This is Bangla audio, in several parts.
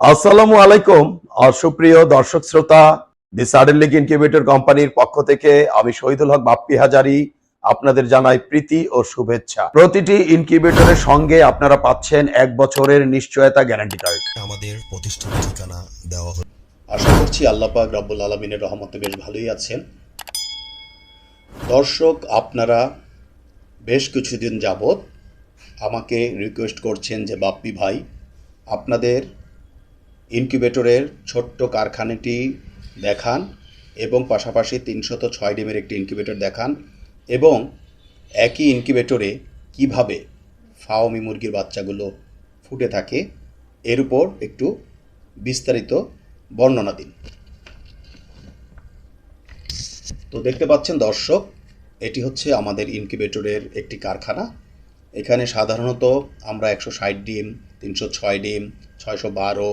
আসসালামু আলাইকুম আর সুপ্রিয় দর্শক শ্রোতা দি সাডেন লিগ ইনকিউবেটর কোম্পানির পক্ষ থেকে আমি শহীদুল হক বাপ্পি হাজারি আপনাদের জানাই প্রীতি ও শুভেচ্ছা। প্রতিটি ইনকিউবেটরের সঙ্গে আপনারা পাচ্ছেন এক বছরের নিশ্চয়তা গ্যারান্টি কার্ড আমাদের প্রতিষ্ঠান ঠিকানা দেওয়া হলো আশা করছি আল্লাহ পাক রব্বুল আলমিনের রহমতে বেশ ভালোই আছেন। দর্শক আপনারা বেশ কিছুদিন যাবৎ আমাকে রিকোয়েস্ট করছেন যে বাপ্পি ভাই আপনাদের ইনকিউবেটরের ছোট্ট কারখানাটি দেখান এবং পাশাপাশি তিনশত ছয় ডিমের একটি ইনকিউবেটর দেখান এবং একই ইনকিউবেটরে কীভাবে ফাওমি মুরগির বাচ্চাগুলো ফুটে থাকে এর উপর একটু বিস্তারিত বর্ণনা দিন। তো দেখতে পাচ্ছেন দর্শক, এটি হচ্ছে আমাদের ইনকিউবেটরের একটি কারখানা। এখানে সাধারণত আমরা একশো ষাট ডিম, তিনশো ছয় ডিম, ছয়শো বারো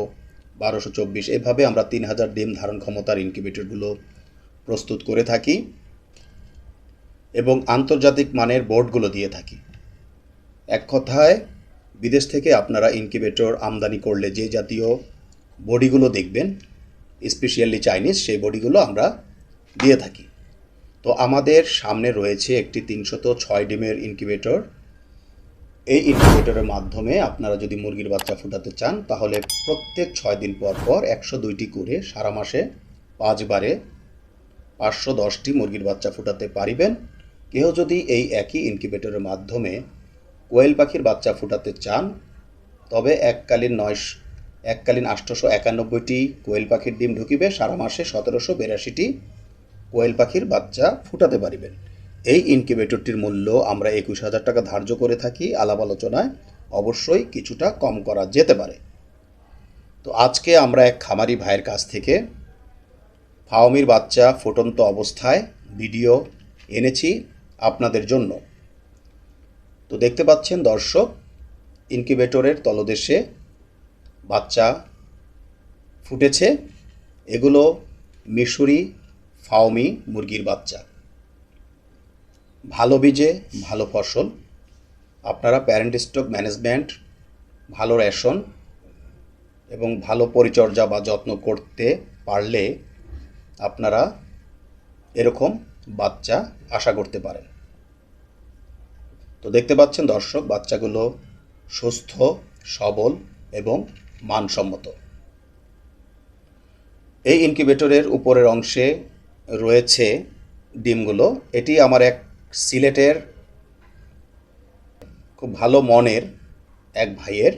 বারোশো চব্বিশ। এভাবে আমরা তিন হাজার ডিম ধারণ ক্ষমতার ইনকিউবেটরগুলো প্রস্তুত করে থাকি এবং আন্তর্জাতিক মানের বোর্ডগুলো দিয়ে থাকি। এক কথায়, বিদেশ থেকে আপনারা ইনকিউবেটর আমদানি করলে যে জাতীয় বডিগুলো দেখবেন স্পেশালি চাইনিজ, সেই বডিগুলো আমরা দিয়ে থাকি। তো আমাদের সামনে রয়েছে একটি তিনশত ছয় ডিমের ইনকিউবেটর। এই ইনকিউবেটরের মাধ্যমে আপনারা যদি মুরগির বাচ্চা ফুটাতে চান, তাহলে প্রত্যেক ছয় দিন পর পর একশো দুইটি করে সারা মাসে পাঁচবারে পাঁচশো দশটি মুরগির বাচ্চা ফুটাতে পারিবেন। কেউ যদি এই একই ইনকিউবেটরের মাধ্যমে কোয়েল পাখির বাচ্চা ফুটাতে চান, তবে এককালীন নয়, এককালীন আটশোশো একানব্বইটি কোয়েল পাখির ডিম ঢুকিবে, সারা মাসে সতেরোশো বিরাশিটি কোয়েল পাখির বাচ্চা ফুটাতে পারিবেন। এই ইনকিউবেটরটির মূল্য আমরা একুশ হাজার টাকা ধার্য করে থাকি আলাপ আলোচনায়। অবশ্যই কিছুটা কম করা যেতে পারে। তো আজকে আমরা এক খামারি ভাইয়ের কাছ থেকে ফাওমির বাচ্চা ফুটন্ত অবস্থায় ভিডিও এনেছি আপনাদের জন্য। তো দেখতে পাচ্ছেন দর্শক ইনকিউবেটরের তলদেশে বাচ্চা ফুটেছে। এগুলো মিশরি ফাওমি মুরগির বাচ্চা। ভালো বীজে ভালো ফসল, আপনারা প্যারেন্ট স্টক ম্যানেজমেন্ট ভালো রেশন এবং ভালো পরিচর্যা বা যত্ন করতে পারলে আপনারা এরকম বাচ্চা আশা করতে পারেন। তো দেখতে পাচ্ছেন দর্শক, বাচ্চাগুলো সুস্থ, সবল এবং মানসম্মত। এই ইনকিউবেটরের উপরের অংশে রয়েছে ডিমগুলো। এটি আমার এক সিলেটের খুব ভালো মনের এক ভাইয়ের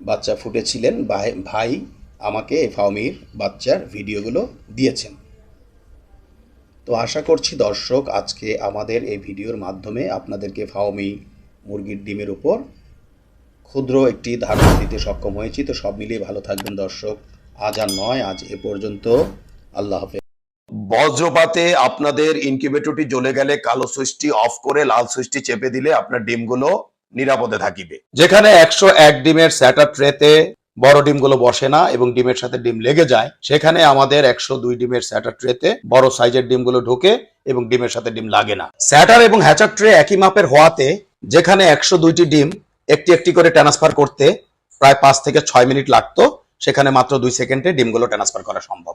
বাচ্চা ফুটেছিলেন। ভাই- আমাকে এই ফাউমির বাচ্চার ভিডিওগুলো দিয়েছেন। তো আশা করছি দর্শক, আজকে আমাদের এই ভিডিওর মাধ্যমে আপনাদেরকে ফাওমি মুরগির ডিমের উপর ক্ষুদ্র একটি ধারণা দিতে সক্ষম হয়েছি। তো সব মিলিয়ে ভালো থাকবেন দর্শক। আজ আর নয়, আজ এ পর্যন্ত। আল্লাহ হাফেজ। বজ্রপাতে আপনাদের ইনকিউবেটরটি জ্বলে গেলে কালো সুইচটি অফ করে লাল সুইচটি চেপে দিলে আপনার ডিমগুলো নিরাপদে থাকিবে। যেখানে একশো এক ডিমের স্যাটার ট্রেতে বড় ডিমগুলো বসে না এবং ডিমের সাথে ডিম লেগে যায়, সেখানে আমাদের একশো দুই ডিমের স্যাটার ট্রেতে বড় সাইজের ডিমগুলো ঢোকে এবং ডিমের সাথে ডিম লাগে না। স্যাটার এবং হ্যাচার ট্রে একই মাপের হওয়াতে যেখানে একশো দুইটি ডিম একটি একটি করে ট্রান্সফার করতে প্রায় পাঁচ থেকে ছয় মিনিট লাগতো, সেখানে মাত্র দুই সেকেন্ডে ডিমগুলো ট্রান্সফার করা সম্ভব।